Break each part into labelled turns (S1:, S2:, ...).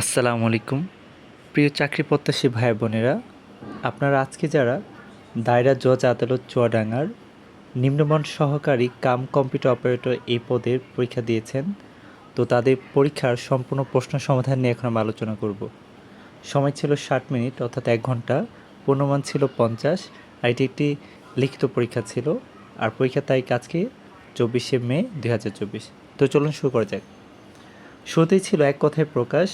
S1: আসসালামু আলাইকুম। প্রিয় চাকরি প্রত্যাশী ভাই বোনেরা, আপনারা আজকে যারা দায়রা জজ আদালত চুয়াডাঙ্গার নিম্নমান সহকারী কাম কম্পিউটার অপারেটর এই পদের পরীক্ষা দিয়েছেন, তো তাদের পরীক্ষার সম্পূর্ণ প্রশ্ন সমাধান নিয়ে এখন আমরা আলোচনা করব। সময় ছিল ষাট মিনিট, অর্থাৎ এক ঘণ্টা। পূর্ণমান ছিল পঞ্চাশ। আর এটি একটি লিখিত পরীক্ষা ছিল। আর পরীক্ষার তারিখ আজকে চব্বিশে মে দু হাজার চব্বিশ। তো চলুন শুরু করা যাক। শুরুতেই ছিল এক কথায় প্রকাশ।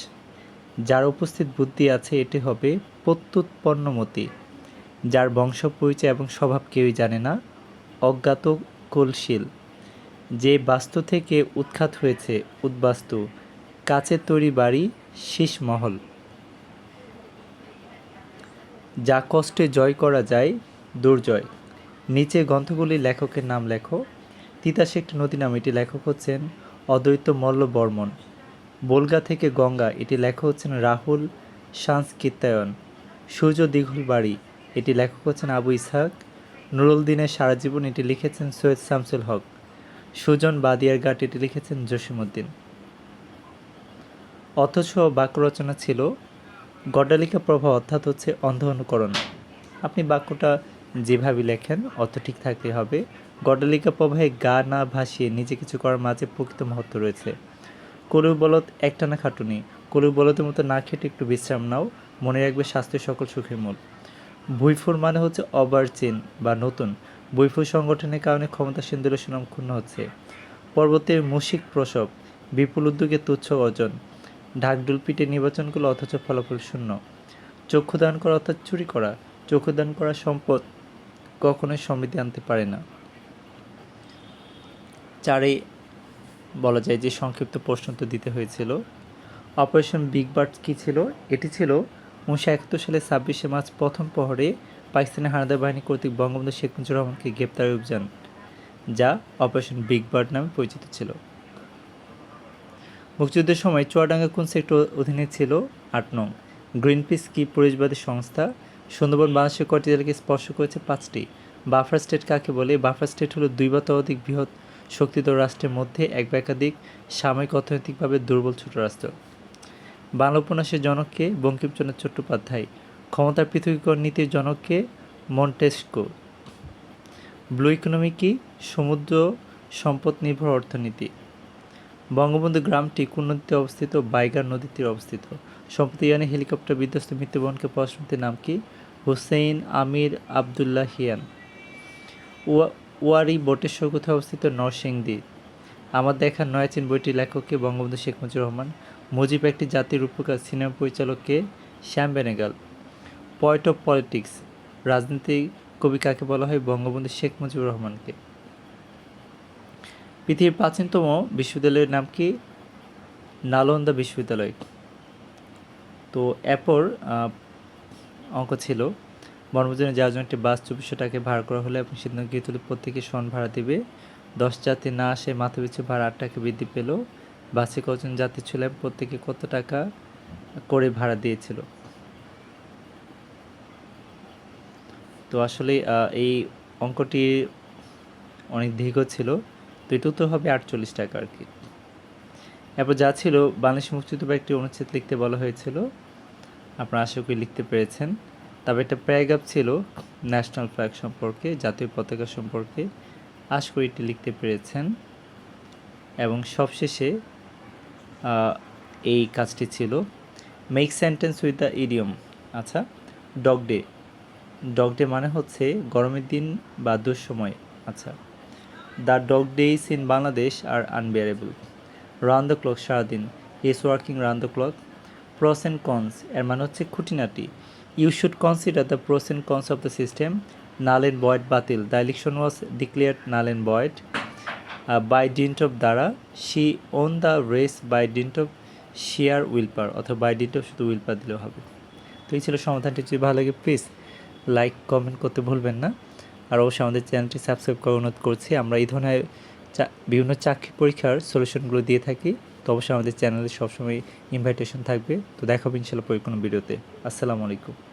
S1: যার উপস্থিত বুদ্ধি আছে, এটি হবে প্রত্যুৎপন্নমতি, যার বংশ পরিচয় এবং স্বভাব কেউই জানে না। অজ্ঞাত কলশীল, যে বাস্তু থেকে উৎখাত হয়েছে, উদ্বাস্তু কাচের তৈরি বাড়ি শীষমহল যা কষ্টে জয় করা যায়, দুর্জয়। নিচে গ্রন্থগুলি লেখকের নাম লেখো। তিতাসে একটি নদী নাম, এটি লেখক হচ্ছেন অদ্বৈত মল্ল বর্মন বোলগা থেকে গঙ্গা, এটি লেখক হচ্ছেন রাহুল সংস্কৃতায়ন। সূর্য দীঘল বাড়ি, এটি লেখক হচ্ছেন আবু ইসহাক। নুরুল দিনের সারা জীবন এটি লিখেছেন সৈয়দ শামসুল হক। সুজন বাদিয়ার ঘাট এটি লিখেছেন জসিমউদ্দিন। অথচ বাক্য রচনা ছিল, গড্ডালিকা প্রভাব অর্থাৎ হচ্ছে অন্ধ অনুকরণ। আপনি বাক্যটা যেভাবে লেখেন, অর্থ ঠিক থাকতে হবে। গড্ডালিকা প্রবাহে গা না ভাসিয়ে নিজে কিছু করার মাঝে প্রকৃত মহত্ব রয়েছে। কলু বলদ একটানা খাটুনি কলু বলদের মতো না খেটে একটু বিশ্রাম নাও, মনে রাখবে স্বাস্থ্যের সকল সুখের মূল। ভুইফুর মানে হচ্ছে অবার্চিন বা নতুন। ভুইফুর সংগঠনের কারণে ক্ষমতাসীন দলের সুনাম ক্ষুণ্ণ হচ্ছে। পর্বতের মুশিক প্রসব, বিপুল উদ্যোগে তুচ্ছ অর্জন। ঢাকডুল পিটে নির্বাচনগুলো অথচ ফলাফল শূন্য। চক্ষুদান করা অর্থাৎ চুরি করা, চক্ষুদান করা সম্পদ কখনোই সমৃদ্ধি আনতে পারে না। চারে বলা যায় যে সংক্ষিপ্ত প্রশ্ন তো দিতে হয়েছিল। অপারেশন বিগ বার্ড কী ছিল? এটি ছিল উনিশশো একাত্তর সালে ছাব্বিশে মার্চ প্রথম প্রহরে পাকিস্তানি হানাদার বাহিনী কর্তৃক বঙ্গবন্ধু শেখ মুজিবুর রহমানকে গ্রেপ্তারের অভিযান, যা অপারেশন বিগ বার্ড নামে পরিচিত ছিল। মুক্তিযুদ্ধের সময় চুয়াডাঙ্গা কোন সেক্টর অধীনে ছিল? আট নং। গ্রিন পিস কি পরিবেশবাদী সংস্থা? সুন্দরবন বাংলাদেশের কয়টি জেলাকে স্পর্শ করেছে? পাঁচটি। বাফার স্টেট কাকে বলে? বাফার স্টেট হলো দুই বা ততোধিক বৃহৎ শক্তিধর রাষ্ট্রের মধ্যে এক বা একাধিক সাময়িক অর্থনৈতিকভাবে দুর্বল ছোট রাষ্ট্র। বাংলা উপন্যাসের জনককে বঙ্কিমচন্দ্র চট্টোপাধ্যায়, ক্ষমতার পৃথকীকরণ নীতির জনককে মন্টেস্কো। ব্লু ইকোনমি কি সমুদ্র সম্পদ নির্ভর অর্থনীতি। বঙ্গবন্ধু গ্রামটি কোন নদীতে অবস্থিত বাইগার নদীর তীরে অবস্থিত। সম্প্রতি ইয়ানে হেলিকপ্টার বিধ্বস্ত মৃত্যুবরণকে পররাষ্ট্রমন্ত্রীর নাম কি? হুসেইন আমির আবদুল্লাহ হিয়ান। ওয়া ওয়ারি বটেশ্বর কোথায় অবস্থিত নরসিংদী। আমার দেখা নয়াচিন বইটির লেখককে বঙ্গবন্ধু শেখ মুজিবুর রহমান। মুজিব একটি জাতির রূপকার cinema পরিচালককে Shyam Benegal. Point of politics রাজনীতি কবি কাকে বলা হয়? বঙ্গবন্ধু শেখ মুজিবুর রহমানকে পৃথিবীর প্রাচীনতম বিশ্ববিদ্যালয়ের নাম কি? নালন্দা বিশ্ববিদ্যালয়। তো এরপর অঙ্ক ছিল। বনভোজনে যাওয়ার জন্য একটি বাস চব্বিশশো টাকায় ভাড়া করা হলে এবং সিদ্ধান্ত গিয়ে তুলে প্রত্যেকে সন ভাড়া দিবে। দশ যাত্রী না আসে মাথা পিছু ভাড়া আট টাকা বৃদ্ধি পেল। বাসে কজন যাত্রী ছিল প্রত্যেকে কত টাকা করে ভাড়া দিয়েছিল? তো আসলে এই অঙ্কটি অনেক দীর্ঘ ছিল। তো এটা উত্তর হবে আটচল্লিশ টাকা আর কি। এরপর যা ছিল বাংলাদেশ মুক্তিযুদ্ধ বা একটি অনুচ্ছেদ লিখতে বলা হয়েছিল। আপনারা আশা করি লিখতে পেরেছেন। তবে একটা প্যারাগ্রাফ ছিল, ন্যাশনাল ফ্ল্যাগ সম্পর্কে, জাতীয় পতাকা সম্পর্কে। আশা করি এটি লিখতে পেরেছেন। এবং সবশেষে এই কাজটি ছিল make sentence with the idiom আচ্ছা ডগ ডে ডগ ডে মানে হচ্ছে গরমের দিন বা দুঃসময়। আচ্ছা the dog days in Bangladesh are unbearable run the clock সারাদিন। Is working run the clock pros and cons এর মানে হচ্ছে খুঁটিনাটি। You should consider the pros and cons of the system null and void বাতিল। The election was declared null and void by dint of দ্বারা she won the race by dint of sheer willpower অথবা by dint of শুধু উইলপার দিলেও হবে। তো এই ছিল সমাধানটি। যদি ভালো লাগে প্লিজ লাইক কমেন্ট করতে ভুলবেন না। আর অবশ্যই আমাদের চ্যানেলটি সাবস্ক্রাইব করার অনুরোধ করছি। আমরা এই ধরনের বিভিন্ন চাকরি পরীক্ষার সলিউশনগুলো দিয়ে থাকি। তো অবশ্যই আমাদের চ্যানেলে সবসময় ইনভাইটেশন থাকবে। তো দেখাবো ইনশাল্লাহ পরে কোনো ভিডিওতে। আসসালামু আলাইকুম।